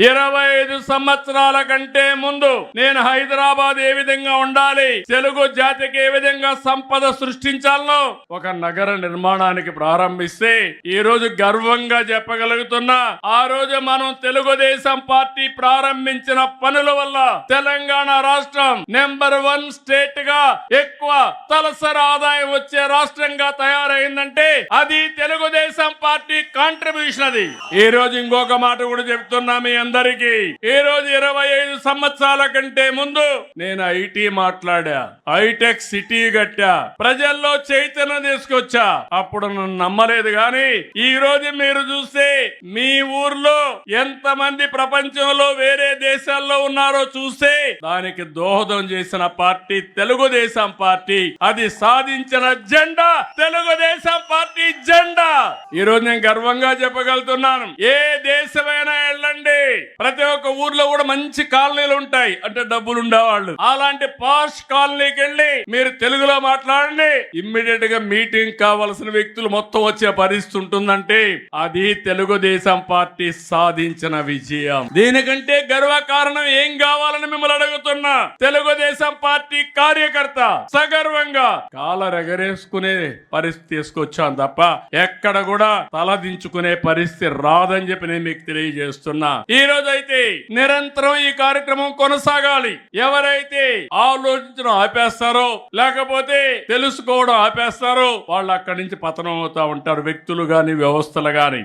ఇరవై ఐదు సంవత్సరాల కంటే ముందు నేను హైదరాబాద్ ఏ విధంగా ఉండాలి తెలుగు జాతికి ఏ విధంగా సంపద సృష్టించాలనో ఒక నగర నిర్మాణానికి ప్రారంభిస్తే ఈ రోజు గర్వంగా చెప్పగలుగుతున్నా ఆ రోజు మనం తెలుగుదేశం పార్టీ ప్రారంభించిన పనుల వల్ల తెలంగాణ రాష్ట్రం నెంబర్ వన్ స్టేట్గా ఎక్కువ తలసరి ఆదాయం వచ్చే రాష్ట్రంగా తయారైందంటే అది తెలుగుదేశం పార్టీ కాంట్రిబ్యూషన్ అది. ఈ రోజు ఇంకొక మాట కూడా చెప్తున్నా మీ అందరికీ ఈ రోజు ఇరవై ఐదు సంవత్సరాల కంటే ముందు నేను ఐటీ మాట్లాడా హైటెక్ సిటీ కట్టా ప్రజల్లో చైతన్యం తీసుకొచ్చా. అప్పుడు నన్ను నమ్మలేదు గాని ఈ రోజు మీరు చూస్తే మీ ఊర్లో ఎంత మంది ప్రపంచంలో వేరే దేశాల్లో ఉన్నారో చూస్తే దానికి దోహదం చేసిన పార్టీ తెలుగుదేశం పార్టీ. అది సాధించిన జెండా తెలుగుదేశం పార్టీ జెండా ఈ రోజు నేను గర్వంగా చెప్పగలుగుతున్నాను. ఏ దేశమైనా వెళ్ళండి. ప్రతి ఒక్క ఊర్లో కూడా మంచి కాలనీలు ఉంటాయి. అంటే డబ్బులు ఉండేవాళ్ళు అలాంటి పాష్ కాలనీకి వెళ్ళి మీరు తెలుగులో మాట్లాడండి. ఇమ్మీడియట్గా మీటింగ్ కావాల్సిన వ్యక్తులు మొత్తం వచ్చే పరిస్థితి ఉంటుందంటే అది తెలుగుదేశం పార్టీ సాధించిన విజయం. దీనికంటే గర్వ కారణం ఏం కావాలని మిమ్మల్ని అడుగుతున్నా. తెలుగుదేశం పార్టీ కార్యకర్త సగర్వంగా కాలరెగరేసుకునే పరిస్థితి తీసుకొచ్చాను తప్ప ఎక్కడ కూడా తలదించుకునే పరిస్థితి రాదని చెప్పి నేను మీకు తెలియజేస్తున్నా. ఈ రోజు అయితే నిరంతరం ఈ కార్యక్రమం కొనసాగాలి. ఎవరైతే ఆలోచించడం ఆపేస్తారో లేకపోతే తెలుసుకోవడం ఆపేస్తారో వాళ్ళు అక్కడి నుంచి పతనం అవుతా ఉంటారు. వ్యక్తులు గాని వ్యవస్థలు గాని.